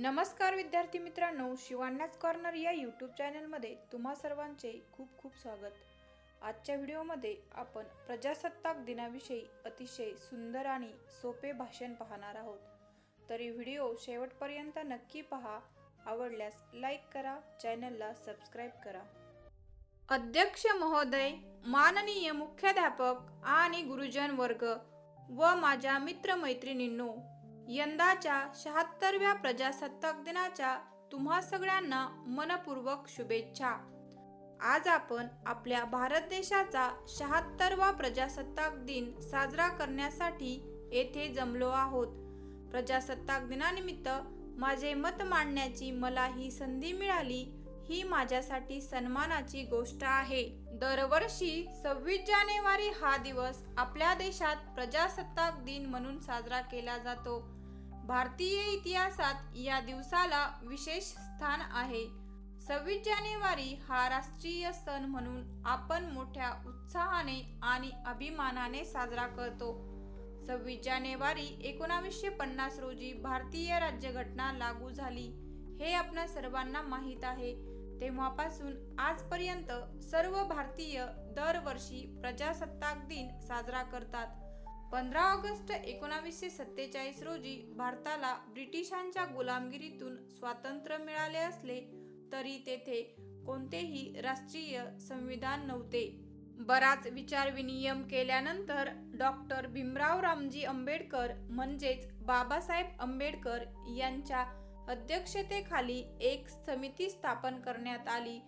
नमस्कार विद्यार्थी मित्रांनो शिवान्याच कॉर्नर या यूट्यूब चॅनलमध्ये तुम्हा सर्वांचे खूप खूप स्वागत. आजच्या व्हिडिओमध्ये आपण प्रजासत्ताक दिनाविषयी अतिशय सुंदर आणि सोपे भाषण पाहणार आहोत. तरी व्हिडिओ शेवटपर्यंत नक्की पहा आवडल्यास लाईक करा चॅनलला सबस्क्राईब करा. अध्यक्ष महोदय माननीय मुख्याध्यापक आणि गुरुजन वर्ग व माझ्या मित्रमैत्रिणींनो यंदाच्या शहात्तरव्या प्रजासत्ताक दिनाच्या तुम्हा सगळ्यांना मनपूर्वक शुभेच्छा. आज आपण आपल्या भारत देशाचा शहात्तरवा प्रजासत्ताक दिन साजरा करण्यासाठी येथे जमलो आहोत. प्रजासत्ताक दिनानिमित्त माझे मत मांडण्याची मला ही संधी मिळाली. ही माझ्यासाठी सन्मानाची गोष्ट आहे. दरवर्षी सव्वीस जानेवारी हा दिवस आपल्या देशात प्रजासत्ताक दिन म्हणून साजरा केला जातो. भारतीय इतिहासात या दिवसाला विशेष स्थान आहे. सव्वीस जानेवारी हा राष्ट्रीय सण म्हणून आपण मोठ्या उत्साहाने आणि अभिमानाने साजरा करतो. सव्वीस जानेवारी एकोणावीसशे पन्नास रोजी भारतीय राज्यघटना लागू झाली. हे आपल्या सर्वांना माहीत आहे. तेव्हापासून आजपर्यंत सर्व भारतीय दरवर्षी प्रजासत्ताक दिन साजरा करतात. पंधरा ऑगस्ट एकोणावीसशे सत्तेचाळीस रोजी भारताला ब्रिटिशांच्या गुलामगिरीतून स्वातंत्र्य मिळाले असले तरी तेथे कोणतेही राष्ट्रीय संविधान नव्हते. बराच विचार विनियम केल्यानंतर डॉक्टर भीमराव रामजी आंबेडकर म्हणजेच बाबासाहेब आंबेडकर यांच्या अध्यक्षतेखाली एक समिती स्थापन करण्यात आली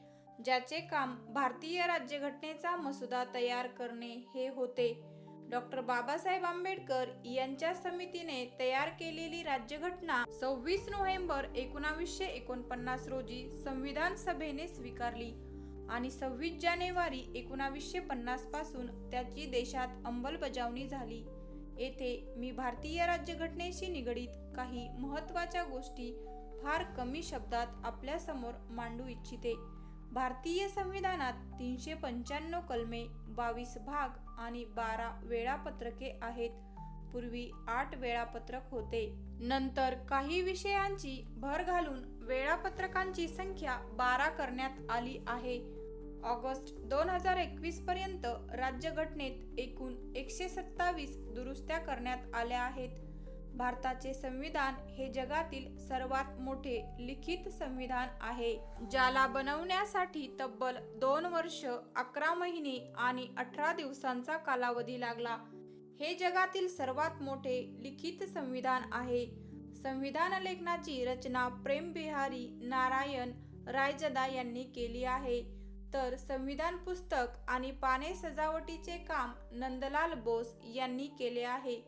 ज्याचे काम भारतीय राज्यघटनेचा मसुदा तयार करणे हे होते. डॉक्टर बाबासाहेब आंबेडकर यांच्या समितीने तयार केलेली राज्यघटना सव्वीस नोव्हेंबर एकोणावीसशे एकोणपन्नास रोजी संविधान सभेने स्वीकारली आणि सव्वीस जानेवारी एकोणावीसशे पन्नासपासून त्याची देशात अंमलबजावणी झाली. येथे मी भारतीय राज्यघटनेशी निगडीत काही महत्त्वाच्या गोष्टी फार कमी शब्दात आपल्यासमोर मांडू इच्छिते. भारतीय संविधानात तीनशे पंच्याण्णव कलमे बावीस भाग आणि बारा वेळापत्रके आहेत. पूर्वी आठ वेळापत्रक होते. नंतर काही विषयांची भर घालून वेळापत्रकांची संख्या बारा करण्यात आली आहे. ऑगस्ट दोन हजार एकवीस पर्यंत राज्यघटनेत एकूण एकशे सत्तावीस दुरुस्त्या करण्यात आल्या आहेत. भारताचे संविधान हे जगातील सर्वात मोठे लिखित संविधान आहे ज्याला बनवण्यासाठी तब्बल दोन वर्ष अकरा महिने आणि अठरा दिवसांचा कालावधी लागला. हे जगातील सर्वात मोठे लिखित संविधान आहे. संविधान लेखनाची रचना प्रेम बिहारी नारायण रायजदा यांनी केली आहे. तर संविधान पुस्तक आणि पाने सजावटीचे काम नंदलाल बोस यांनी केले आहे.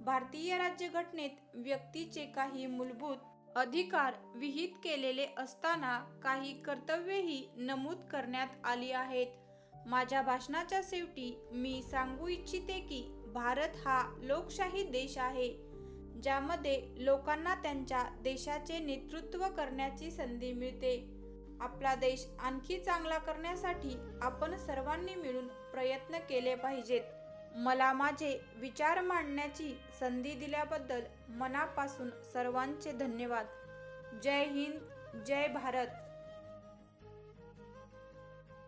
भारतीय राज्यघटनेत व्यक्तीचे काही मूलभूत अधिकार विहित केलेले असताना काही कर्तव्येही नमूद करण्यात आली आहेत. माझ्या भाषणाच्या शेवटी मी सांगू इच्छिते की भारत हा लोकशाही देश आहे ज्यामध्ये लोकांना त्यांच्या देशाचे नेतृत्व करण्याची संधी मिळते. आपला देश आणखी चांगला करण्यासाठी आपण सर्वांनी मिळून प्रयत्न केले पाहिजेत. मला माझे विचार मांडण्याची संधी दिल्याबद्दल मनापासून सर्वांचे धन्यवाद. जय हिंद जय भारत.